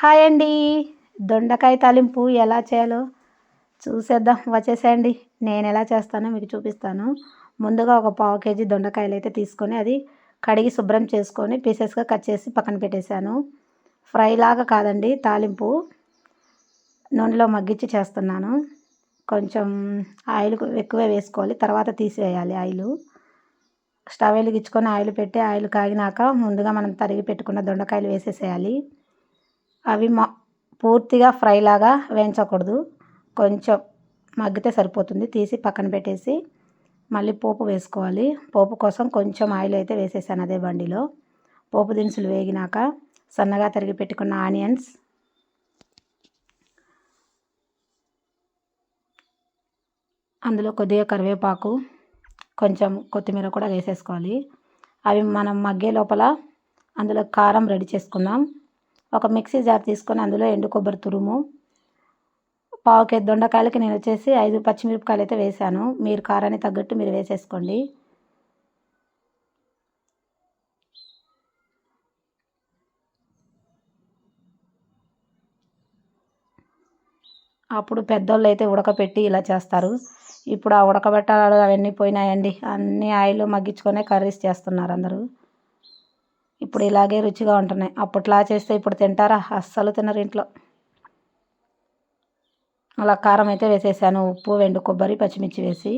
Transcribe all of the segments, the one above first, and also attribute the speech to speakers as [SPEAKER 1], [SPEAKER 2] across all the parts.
[SPEAKER 1] Hi అండి. దొండకాయ తాలింపు ఎలా చేయాలో చూసేద్దాం. వచ్చేసేయండి. నేను ఎలా చేస్తానో మీకు చూపిస్తాను. ముందుగా ఒక పావు కేజీ దొండకాయలు అయితే తీసుకొని అది కడిగి శుభ్రం చేసుకొని పీసెస్గా కట్ చేసి పక్కన పెట్టేశాను. ఫ్రైలాగా కాదండి తాలింపు నూనెలో మగ్గించి చేస్తున్నాను. కొంచెం ఆయిల్ ఎక్కువే వేసుకోవాలి తర్వాత తీసివేయాలి ఆయిల్. స్టవ్ వెలిగించుకొని ఆయిల్ పెట్టి ఆయిల్ కాగినాక ముందుగా మనం తరిగి పెట్టుకున్న దొండకాయలు వేసేసేయాలి. అవి మా పూర్తిగా ఫ్రై లాగా వేయించకూడదు. కొంచెం మగ్గితే సరిపోతుంది. తీసి పక్కన పెట్టేసి మళ్ళీ పోపు వేసుకోవాలి. పోపు కోసం కొంచెం ఆయిల్ అయితే వేసేసాను అదే బండిలో. పోపు దినుసులు వేగినాక సన్నగా తరిగి పెట్టుకున్న ఆనియన్స్ అందులో కొద్దిగా కరివేపాకు కొంచెం కొత్తిమీర కూడా వేసేసుకోవాలి. అవి మనం మగ్గే లోపల అందులో కారం రెడీ చేసుకుందాం. ఒక మిక్సీ జార్ తీసుకొని అందులో ఎండు కొబ్బరి తురుము పావు కేజీ దొండకాయలకి నేను వచ్చేసి ఐదు పచ్చిమిరపకాయలు అయితే వేసాను మీరు కారాన్ని తగ్గట్టు మీరు వేసేసుకోండి. అప్పుడు పెద్దోళ్ళు అయితే ఉడకపెట్టి ఇలా చేస్తారు. ఇప్పుడు ఆ ఉడకబెట్టాలు అవన్నీ పోయినాయండి. అన్ని ఆయిల్ మగ్గించుకొనే కర్రీస్ చేస్తున్నారు అందరూ. ఇప్పుడు ఇలాగే రుచిగా ఉంటున్నాయి. అప్పట్లా చేస్తే ఇప్పుడు తింటారా? అస్సలు తినరు ఇంట్లో. అలా కారం అయితే వేసేసాను. ఉప్పు వెండు కొబ్బరి పచ్చిమిర్చి వేసి.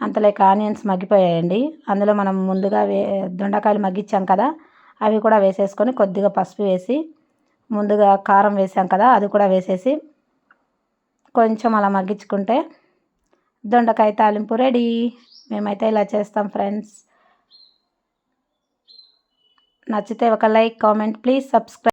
[SPEAKER 1] అంతలేక ఆనియన్స్ మగ్గిపోయాయండి. అందులో మనం ముందుగా వే దొండకాయలు మగ్గించాం కదా అవి కూడా వేసేసుకొని కొద్దిగా పసుపు వేసి ముందుగా కారం వేసాం కదా అది కూడా వేసేసి కొంచెం అలా మగ్గించుకుంటే దొండకాయ తాలింపు రెడీ. మేమైతే ఇలా చేస్తాం ఫ్రెండ్స్. నచ్చితే ఒక లైక్ కామెంట్ ప్లీజ్ సబ్స్క్రైబ్